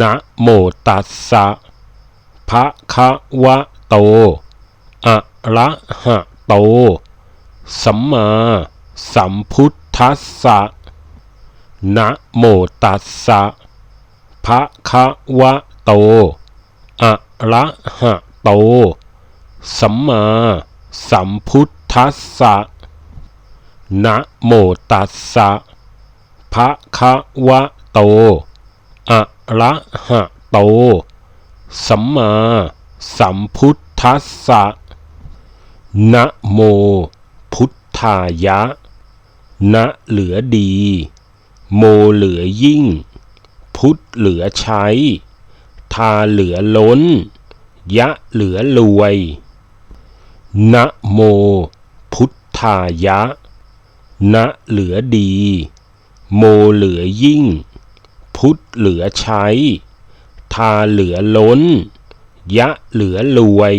นะโมตัสสะภะคะวะโต อะระหะโต สัมมาสัมพุทธัสสะนะโมตัสสะภะคะวะโต อะระหะโต สัมมาสัมพุทธัสสะนะโมตัสสะภะคะวะโต อะ ระหะโต สัมมาสัมพุทธัสสะนะโม พุทธายะ นะเหลือดี โมเหลือยิ่ง พุทธเหลือใช้ ทาเหลือล้น ยะเหลือรวย นะโม พุทธายะ นะเหลือดี โมเหลือยิ่ง พุทธเหลือใช้ ทาเหลือล้น ยะเหลือรวย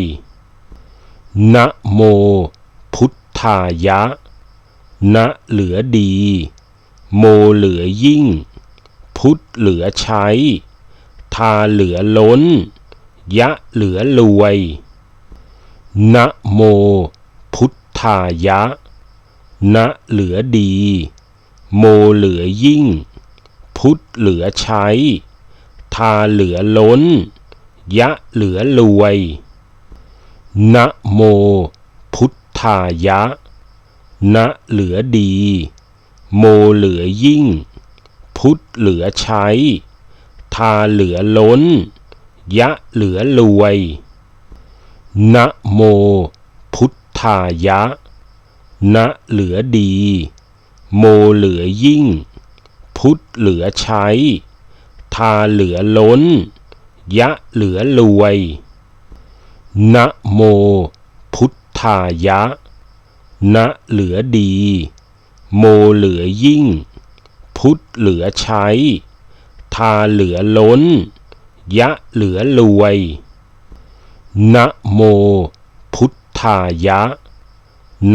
นะโม พุทธายะ นะเหลือดี โมเหลือยิ่ง พุทธเหลือใช้ ทาเหลือล้น ยะเหลือรวย นะโม พุทธายะ นะเหลือดี โมเหลือยิ่ง พุทธเหลือใช้ ทาเหลือล้น ยะเหลือรวย นะโม พุทธายะ นะเหลือดี โมเหลือยิ่ง พุทธเหลือใช้ ทาเหลือล้น ยะเหลือรวย นะโม พุทธายะ นะเหลือดี โมเหลือยิ่ง พุทธเหลือใช้ ทาเหลือล้น ยะเหลือรวย นะโม พุทธายะ นะเหลือดี โมเหลือยิ่ง พุทธเหลือใช้ ทาเหลือล้น ยะเหลือรวย นะโม พุทธายะ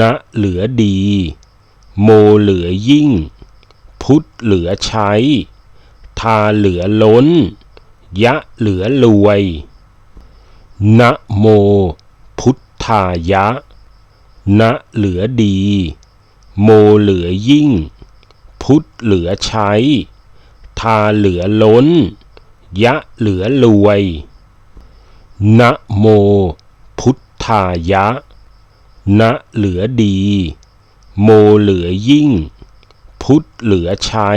นะเหลือดี โมเหลือยิ่ง พุทธเหลือใช้ ทาเหลือล้น ยะเหลือรวย นะโม พุทธายะ นะเหลือดี โมเหลือยิ่ง พุทธเหลือใช้ ทาเหลือล้น ยะเหลือรวย นะโม พุทธายะ นะเหลือดี โมเหลือยิ่ง พุทธเหลือใช้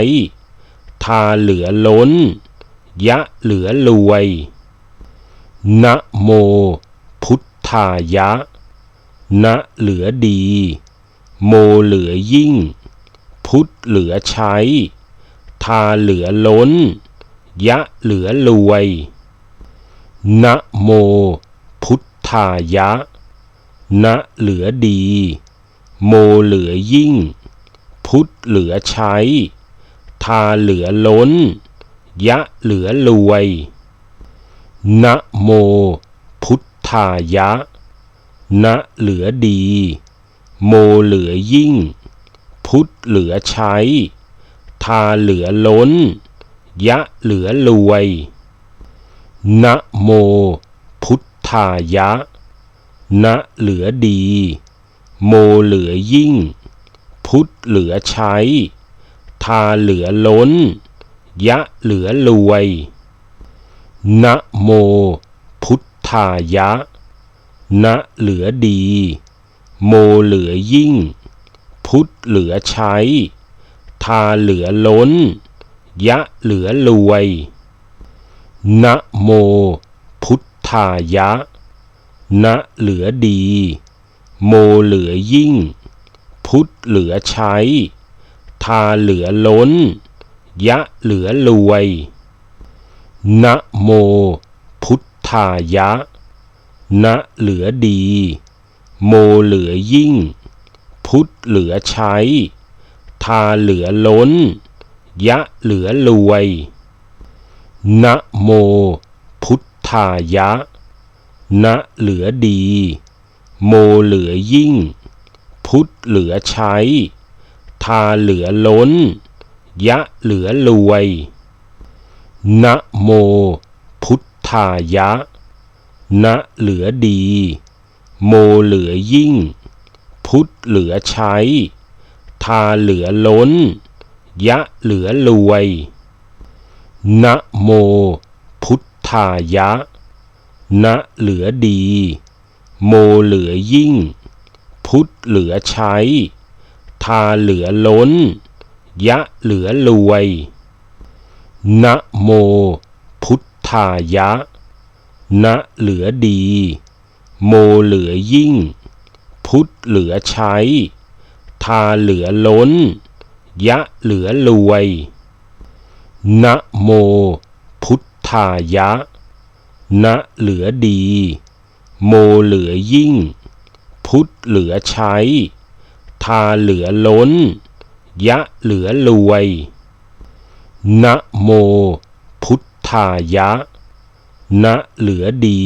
ทาเหลือล้น ยะเหลือรวย นะโม พุทธายะ นะเหลือดี โมเหลือยิ่ง พุทธเหลือใช้ ทาเหลือล้น ยะเหลือรวย นะโม พุทธายะ นะเหลือดี โมเหลือยิ่ง พุทธเหลือใช้ ทาเหลือล้น ยะเหลือรวย นะโม พุทธายะ นะเหลือดี โมเหลือยิ่ง พุทธเหลือใช้ ทาเหลือล้น ยะเหลือรวย นะโม พุทธายะ นะเหลือดี โมเหลือยิ่ง พุทธเหลือใช้ ทาเหลือล้น ยะเหลือรวย นะโม พุทธายะ นะเหลือดี โมเหลือยิ่ง พุทธเหลือใช้ ทาเหลือล้น ยะเหลือรวย นะโม พุทธายะ นะเหลือดี โมเหลือยิ่ง พุทธเหลือใช้ ทาเหลือล้น ยะเหลือรวย นะโม พุทธายะ นะเหลือดี โมเหลือยิ่ง พุทธเหลือใช้ ทาเหลือล้น ยะเหลือรวย นะโม พุทธายะ นะเหลือดี โมเหลือยิ่ง พุทธเหลือใช้ ทาเหลือล้น ยะเหลือรวย นะโม พุทธายะ นะเหลือดี โมเหลือยิ่ง พุทธเหลือใช้ ทาเหลือล้น ยะเหลือรวย นะโม พุทธายะ นะเหลือดี โมเหลือยิ่ง พุทธเหลือใช้ ทาเหลือล้น ยะเหลือรวย นะโม พุทธายะ นะเหลือดี โมเหลือยิ่ง พุทธเหลือใช้ ทาเหลือล้น ยะเหลือรวย นะโม พุทธายะ นะเหลือดี โมเหลือยิ่ง พุทธเหลือใช้ ทาเหลือล้น ยะเหลือรวย นะโม พุทธายะ นะเหลือดี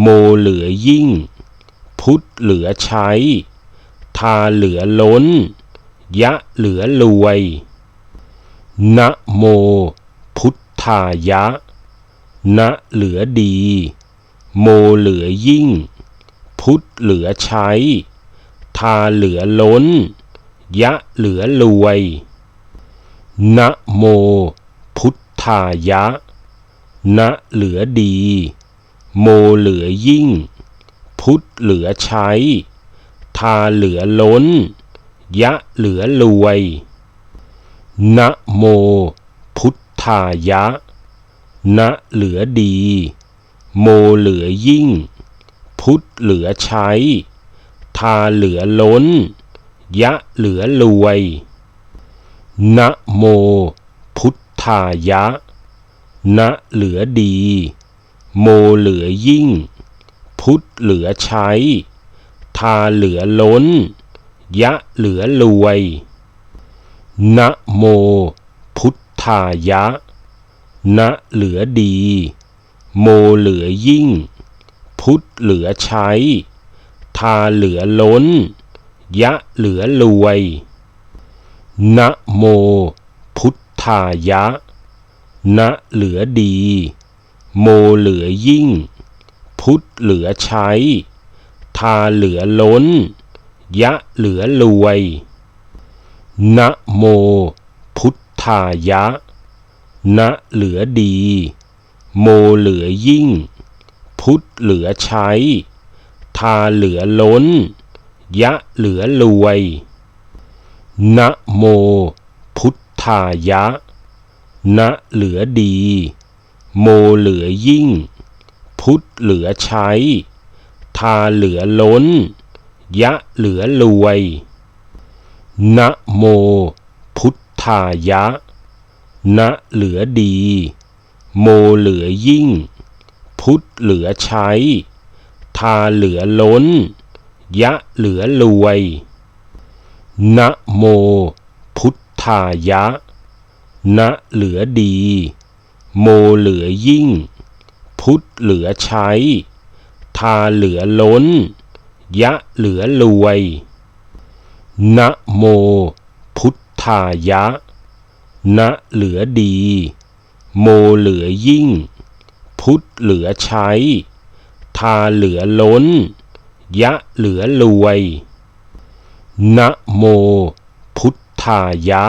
โมเหลือยิ่ง พุทธเหลือใช้ ทาเหลือล้น ยะเหลือรวย นะโม พุทธายะ นะเหลือดี โมเหลือยิ่ง พุทธเหลือใช้ ทาเหลือล้น ยะเหลือรวย นะโม พุทธายะ นะเหลือดี โมเหลือยิ่ง พุทธเหลือใช้ ทาเหลือล้น ยะเหลือรวย นะโม พุทธายะ นะเหลือดี โมเหลือยิ่ง พุทธเหลือใช้ ทาเหลือล้น ยะเหลือรวย นะโม พุทธายะ นะเหลือดี โมเหลือยิ่ง พุทธเหลือใช้ ทาเหลือล้น ยะเหลือรวย นะโม พุทธายะ นะเหลือดี โมเหลือยิ่ง พุทธเหลือใช้ ทาเหลือล้น ยะเหลือรวย นะโม พุทธายะ นะเหลือดี โมเหลือยิ่ง พุทธเหลือใช้ ทาเหลือล้น ยะเหลือรวย นะโม พุทธายะ นะเหลือดี โมเหลือยิ่ง พุทธเหลือใช้ ทาเหลือล้น ยะเหลือรวย นะโม พุทธายะ นะเหลือดี โมเหลือยิ่ง พุทธเหลือใช้ ทาเหลือล้น ยะเหลือรวย นะโม พุทธายะ นะเหลือดี โมเหลือยิ่ง พุทธเหลือใช้ ทาเหลือล้น ยะเหลือรวย นะโม พุทธายะ นะเหลือดี โมเหลือยิ่ง พุทธเหลือใช้ ทาเหลือล้น ยะเหลือรวย นะโม พุทธายะ นะเหลือดี โมเหลือยิ่ง พุทธเหลือใช้ ทาเหลือล้น ยะเหลือรวย นะโม พุทธายะ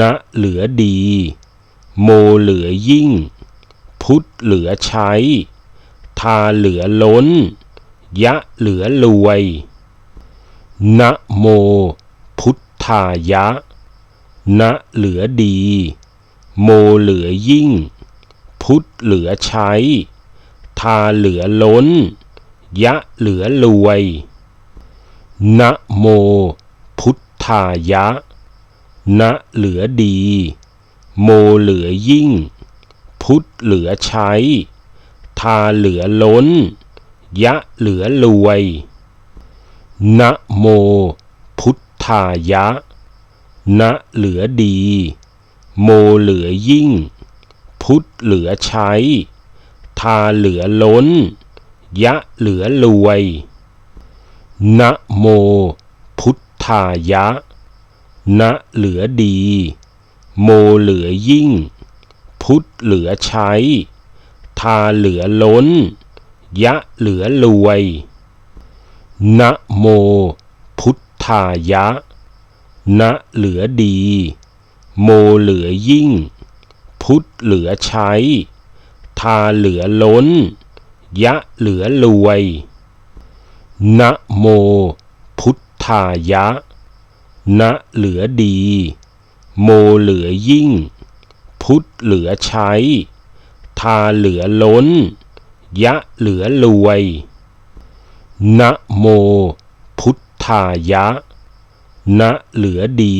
นะเหลือดี โมเหลือยิ่ง พุทธเหลือใช้ ทาเหลือล้น ยะเหลือรวย นะโม พุทธายะ นะเหลือดี โมเหลือยิ่ง พุทธเหลือใช้ ทาเหลือล้น ยะเหลือรวย นะโม พุทธายะ นะเหลือดี โมเหลือยิ่ง พุทธเหลือใช้ ทาเหลือล้น ยะเหลือรวย นะโม พุทธายะ นะเหลือดี โมเหลือยิ่ง พุทธเหลือใช้ ทาเหลือล้น ยะเหลือรวย นะโม พุทธายะ นะเหลือดี โมเหลือยิ่ง พุทธเหลือใช้ ทาเหลือล้น ยะเหลือรวย นะโม พุทธายะ นะเหลือดี โมเหลือยิ่ง พุทธเหลือใช้ ทาเหลือล้น ยะเหลือรวย นะโม พุทธายะ นะเหลือดี โมเหลือยิ่ง พุทธเหลือใช้ ทาเหลือล้น ยะเหลือรวย นะโม พุทธายะ นะเหลือดี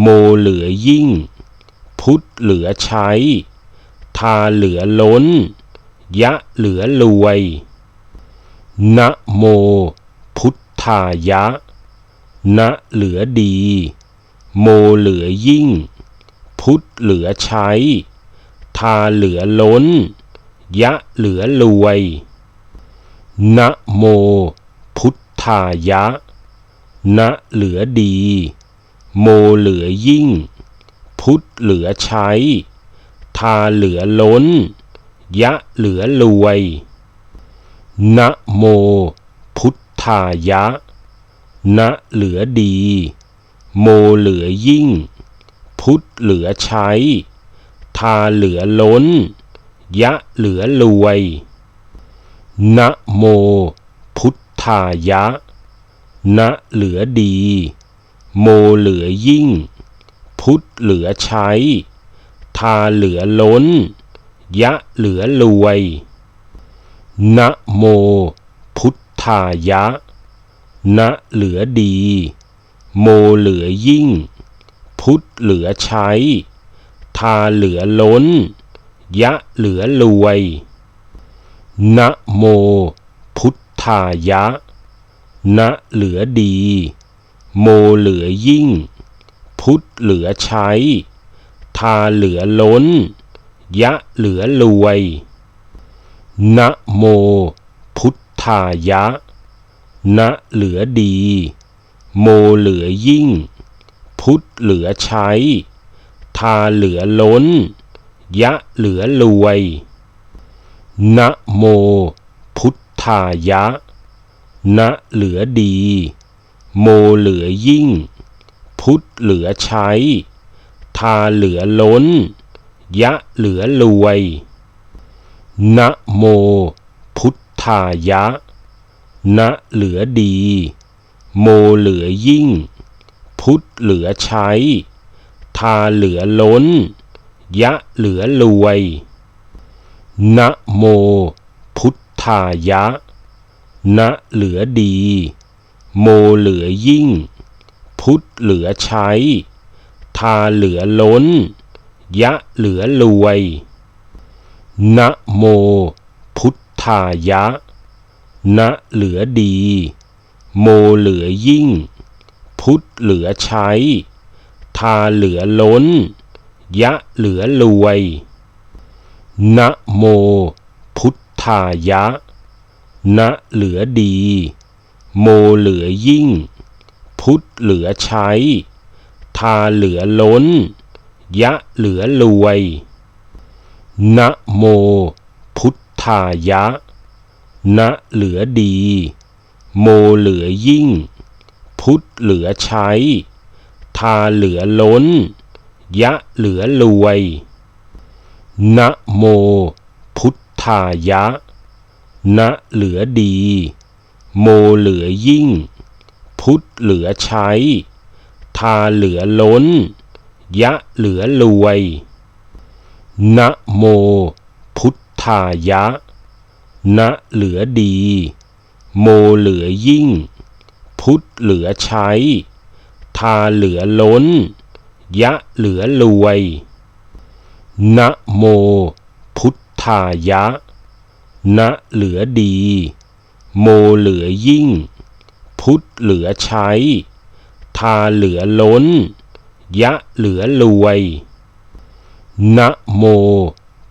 โมเหลือยิ่ง พุทธเหลือใช้ ทาเหลือล้น ยะเหลือรวย นะโม พุทธายะ นะเหลือดี โมเหลือยิ่ง พุทธเหลือใช้ ทาเหลือล้น ยะเหลือรวย นะโม พุทธายะ นะเหลือดี โมเหลือยิ่ง พุทธเหลือใช้ ทาเหลือล้น ยะเหลือรวย นะโม พุทธายะ นะเหลือดี โมเหลือยิ่ง พุทธเหลือใช้ ทาเหลือล้น ยะเหลือรวย นะโม พุทธายะ นะเหลือดี โมเหลือยิ่ง พุทธเหลือใช้ ทาเหลือล้น ยะเหลือรวย นะโม พุทธายะ นะเหลือดี โมเหลือยิ่ง พุทธเหลือใช้ ทาเหลือล้น ยะเหลือรวย นะโม พุทธายะ นะเหลือดี โมเหลือยิ่ง พุทธเหลือใช้ ทาเหลือล้น ยะเหลือรวย นะโม พุทธายะ นะเหลือดี โมเหลือยิ่ง พุทธเหลือใช้ ทาเหลือล้น ยะเหลือรวย นะโม พุทธายะ นะเหลือดี โมเหลือยิ่ง พุทธเหลือใช้ ทาเหลือล้น ยะเหลือรวย นะโม พุทธายะ นะเหลือดี โมเหลือยิ่ง พุทธเหลือใช้ ทาเหลือล้น ยะเหลือรวย นะโม พุทธายะ นะเหลือดี โมเหลือยิ่ง พุทธเหลือใช้ ทาเหลือล้น ยะเหลือรวย นะโม พุทธายะ นะเหลือดี โมเหลือยิ่ง พุทธเหลือใช้ ทาเหลือล้น ยะเหลือรวย นะโม พุทธายะ นะเหลือดี โมเหลือยิ่ง พุทธเหลือใช้ ทาเหลือล้น ยะเหลือรวย นะโม พุทธายะ นะเหลือดี โมเหลือยิ่ง พุทธเหลือใช้ ทาเหลือล้น ยะเหลือรวย นะโม พุทธายะ นะเหลือดี โมเหลือยิ่ง พุทธเหลือใช้ ทาเหลือล้น ยะเหลือรวย นะโม พุทธายะ นะเหลือดี โมเหลือยิ่ง พุทธเหลือใช้ ทาเหลือล้น ยะเหลือรวย นะโม พุทธายะ นะเหลือดี โมเหลือยิ่ง พุทธเหลือใช้ ทาเหลือล้น ยะเหลือรวย นะโม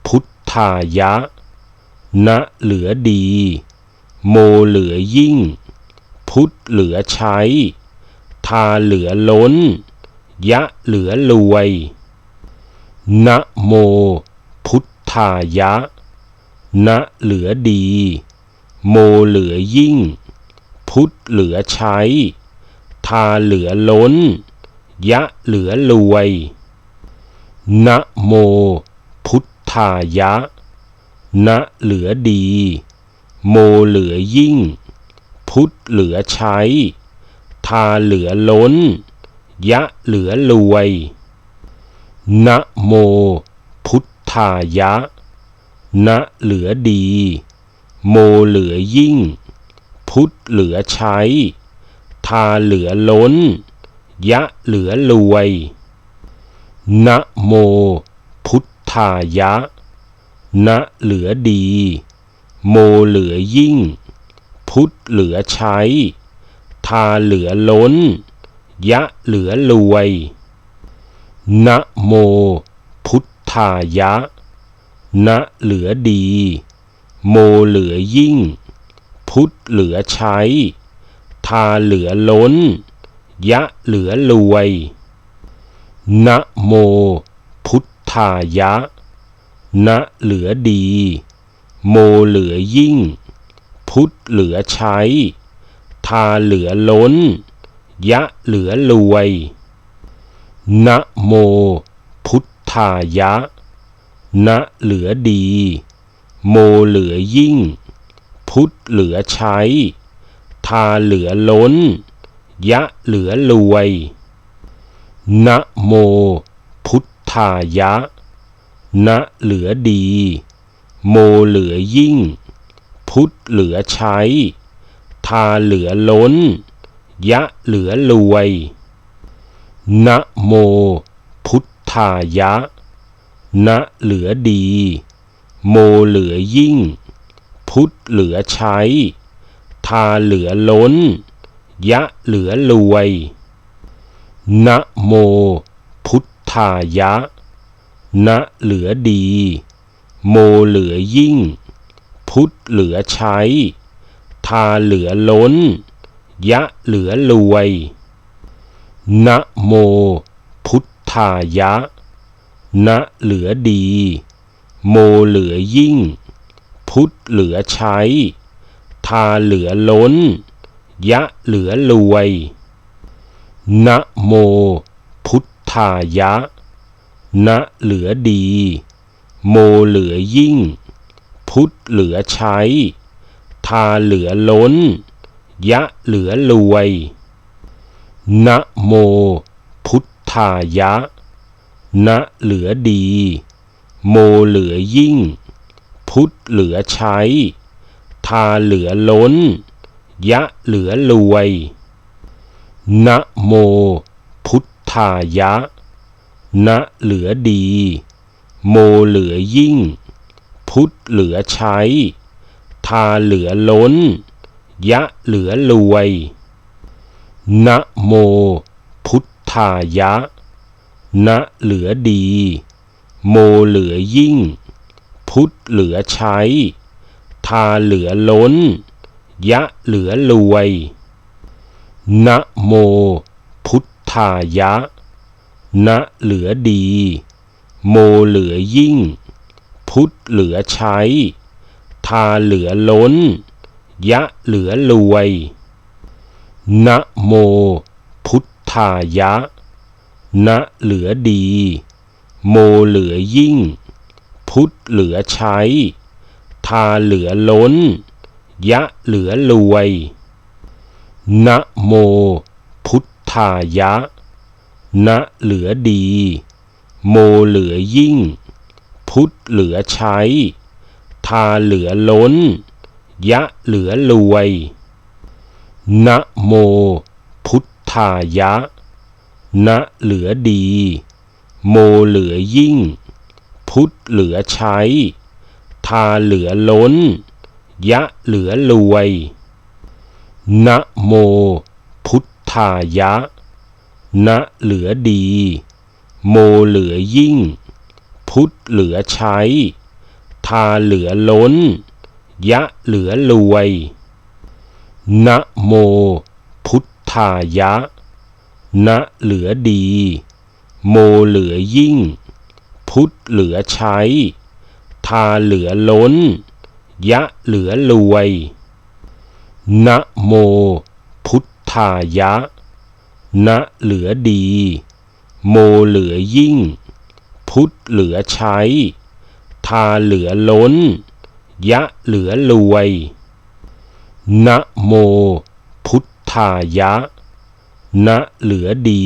พุทธายะ นะเหลือดี โมเหลือยิ่ง พุทธเหลือใช้ ทาเหลือล้น ยะเหลือรวย นะโม พุทธายะณเหลือดี โมเหลือยิ่ง พุทธเหลือใช้ ทาเหลือล้น ยะเหลือรวย นะโม พุทธายะณเหลือดี โมเหลือยิ่ง พุทธเหลือใช้ ทาเหลือล้น ยะเหลือรวย นะโม พุทธายะณเหลือดี โมเหลือยิ่ง พุทธเหลือใช้ ทาเหลือล้น ยะเหลือรวย นะโม พุทธายะณเหลือดี โมเหลือยิ่ง พุทธเหลือใช้ ทาเหลือล้น ยะเหลือรวย นะโม พุทธายะณเหลือดี โมเหลือยิ่ง พุทธเหลือใช้ ทาเหลือล้น ยะเหลือรวย นะโม พุทธายะณเหลือดี โมเหลือยิ่ง พุทธเหลือใช้ ทาเหลือล้น ยะเหลือรวย นะโม พุทธายะณเหลือดี โมเหลือยิ่ง พุทธเหลือใช้ ทาเหลือล้น ยะเหลือรวย นะโม พุทธายะณเหลือดี โมเหลือยิ่ง พุทธเหลือใช้ ทาเหลือล้น ยะเหลือรวย นะโม พุทธายะณเหลือดี โมเหลือยิ่ง พุทธเหลือใช้ ทาเหลือล้น ยะเหลือรวย นะโม พุทธายะณเหลือดี โมเหลือยิ่ง พุทธเหลือใช้ ทาเหลือล้น ยะเหลือรวย นะโม พุทธายะณเหลือดี โมเหลือยิ่ง พุทธเหลือใช้ ทาเหลือล้น ยะเหลือรวย นะโม พุทธายะณเหลือดี โมเหลือยิ่ง พุทธเหลือใช้ ทาเหลือล้น ยะเหลือรวย นะโม พุทธายะณเหลือดี โมเหลือยิ่ง พุทธเหลือใช้ ทาเหลือล้น ยะเหลือรวย นะโม พุทธายะณเหลือดี โมเหลือยิ่ง พุทธเหลือใช้ ทาเหลือล้น ยะเหลือรวย นะโม พุทธายะณเหลือดี โมเหลือยิ่ง พุทธเหลือใช้ ทาเหลือล้น ยะเหลือรวย นะโม พุทธายะณเหลือดี โมเหลือยิ่ง พุทธเหลือใช้ ทาเหลือล้น ยะเหลือรวย นะโม พุทธายะณเหลือดี โมเหลือยิ่ง พุทธเหลือใช้ ทาเหลือล้น ยะเหลือรวย นะโม พุทธายะณเหลือดี โมเหลือยิ่ง พุทธเหลือใช้ ทาเหลือล้น ยะเหลือรวย นะโม พุทธายะณเหลือดี โมเหลือยิ่ง พุทธเหลือใช้ ทาเหลือล้น ยะเหลือรวย นะโม พุทธายะณเหลือดี โมเหลือยิ่ง พุทธเหลือใช้ ทาเหลือล้น ยะเหลือรวย นะโม พุทธายะณเหลือดี โมเหลือยิ่ง พุทธเหลือใช้ ทาเหลือล้น ยะเหลือรวย นะโม พุทธายะ นะเหลือดี โมเหลือยิ่ง พุทธเหลือใช้ ทาเหลือล้น ยะเหลือรวย นะโม พุทธายะ นะเหลือดี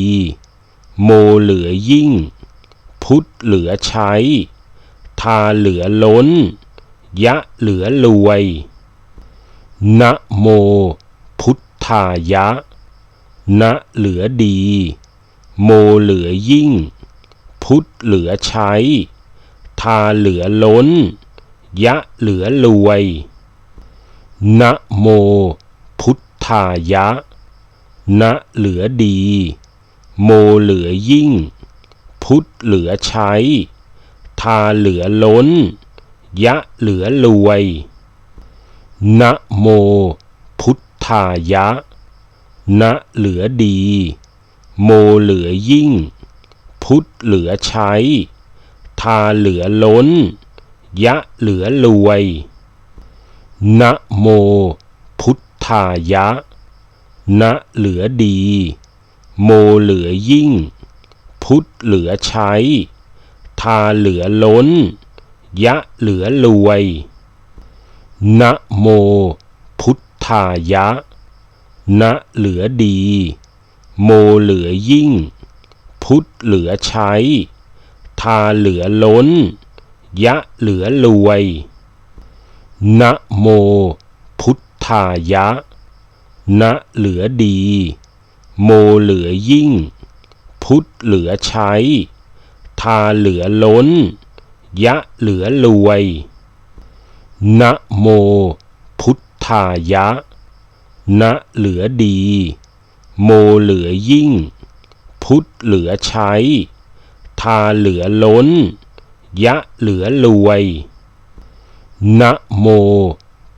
โมเหลือยิ่ง พุทธเหลือใช้ ทาเหลือล้น ยะเหลือรวย นะโม พุทธายะ นะเหลือดี โมเหลือยิ่ง พุทธเหลือใช้ ทาเหลือล้น ยะเหลือรวย นะโม พุทธายะ นะเหลือดี โมเหลือยิ่ง พุทธเหลือใช้ ทาเหลือล้น ยะเหลือรวย นะโม พุทธายะ นะเหลือดี โมเหลือยิ่ง พุทธเหลือใช้ ทาเหลือล้น ยะเหลือรวย นะโม พุทธายะ นะเหลือดี โมเหลือยิ่ง พุทธเหลือใช้ ทาเหลือล้น ยะเหลือรวย นะโม พุทธายะ นะเหลือดี โมเหลือยิ่ง พุทธเหลือใช้ ทาเหลือล้น ยะเหลือรวย นะโม พุทธายะ นะเหลือดี โมเหลือยิ่ง พุทธเหลือใช้ ทาเหลือล้น ยะเหลือรวย นะโม พุทธายะ นะเหลือดี โมเหลือยิ่ง พุทธเหลือใช้ ทาเหลือล้น ยะเหลือรวย นะโม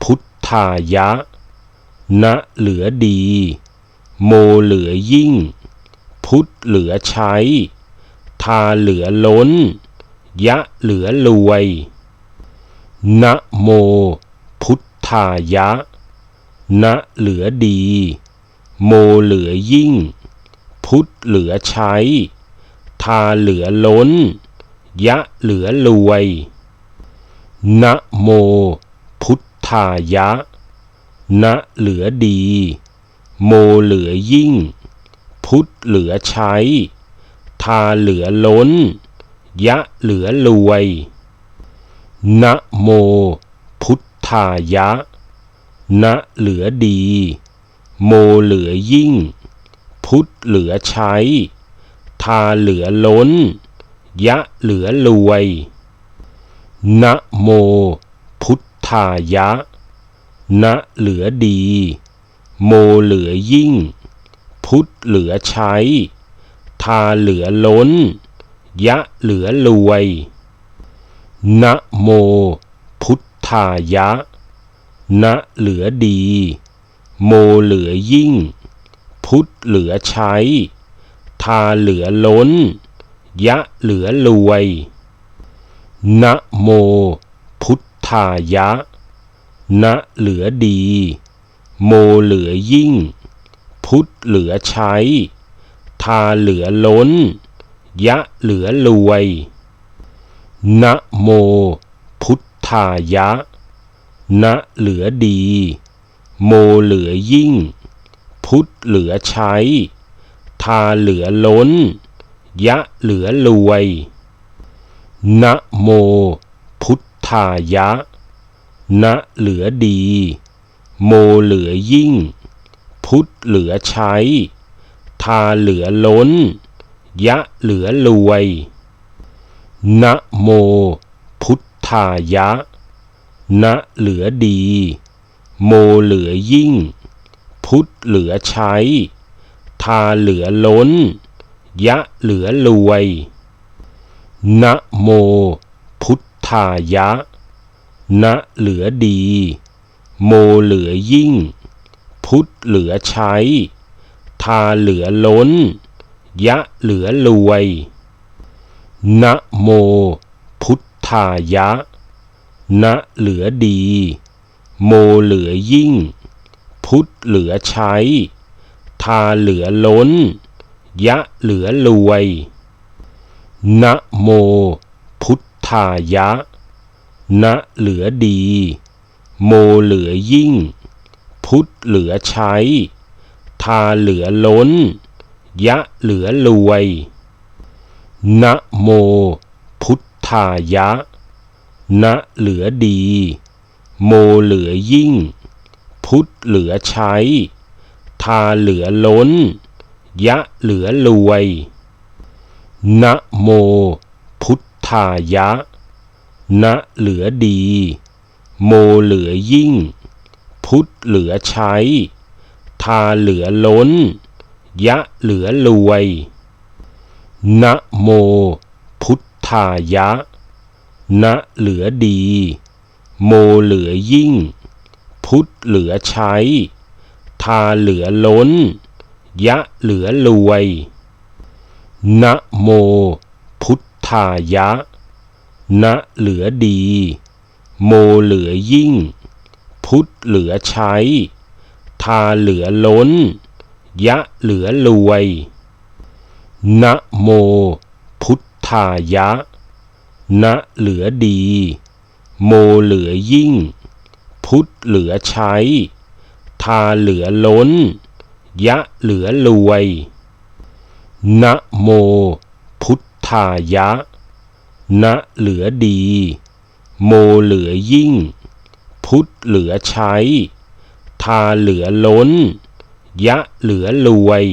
พุทธายะ นะเหลือดี โมเหลือยิ่ง พุทธเหลือใช้ ทาเหลือล้น ยะเหลือรวย นะโม พุทธายะ นะเหลือดี โมเหลือยิ่ง พุทธเหลือใช้ ทาเหลือล้น ยะเหลือรวย นะโม พุทธายะ นะเหลือดี โมเหลือยิ่ง พุทธเหลือใช้ ทาเหลือล้น ยะเหลือรวย นะโม พุทธายะ นะเหลือดี โมเหลือยิ่ง พุทธเหลือใช้ ทาเหลือล้น ยะเหลือรวย นะโม พุทธายะ นะเหลือดี โมเหลือยิ่ง พุทธเหลือใช้ ทาเหลือล้น ยะเหลือรวย นะโม พุทธายะ นะเหลือดี โมเหลือยิ่ง พุทธเหลือใช้ ทาเหลือล้น ยะเหลือรวย นะโม พุทธายะ นะเหลือดี โมเหลือยิ่ง พุทธเหลือใช้ ทาเหลือล้น ยะเหลือรวย นะโม พุทธายะ นะเหลือดี โมเหลือยิ่ง พุทธเหลือใช้ ทาเหลือล้น ยะเหลือรวย นะโม พุทธายะ นะเหลือดี โมเหลือยิ่ง พุทธเหลือใช้ ทาเหลือล้น ยะเหลือรวย นะโม พุทธายะ นะเหลือดี โมเหลือยิ่ง พุทธเหลือใช้ ทาเหลือล้น ยะเหลือรวย นะโม พุทธายะ นะเหลือดี โมเหลือยิ่ง พุทธเหลือใช้ ทาเหลือล้น ยะเหลือรวย นะโม พุทธายะณเหลือดี โมเหลือยิ่ง พุทธเหลือใช้ ทาเหลือล้น ยะเหลือรวย นะโม พุทธายะณเหลือดี โมเหลือยิ่ง พุทธเหลือใช้ ทาเหลือล้น ยะเหลือรวย นะโม พุทธายะณเหลือดี โมเหลือยิ่ง พุทธเหลือใช้ ทาเหลือล้น ยะเหลือรวย นะโม พุทธายะณเหลือดี โมเหลือยิ่ง พุทธเหลือใช้ ทาเหลือล้น ยะเหลือรวย นะโม พุทธายะณเหลือดี โมเหลือยิ่ง พุทธเหลือใช้ ทาเหลือล้น ยะเหลือรวย นะโม พุทธายะณเหลือดี โมเหลือยิ่ง พุทธเหลือใช้ ทาเหลือล้น ยะเหลือรวย นะโม พุทธายะณเหลือดี โมเหลือยิ่ง พุทธเหลือใช้ ทาเหลือล้น ยะเหลือรวย นะโม พุทธายะณเหลือดี โมเหลือยิ่ง พุทธเหลือใช้ ทาเหลือล้น ยะเหลือรวย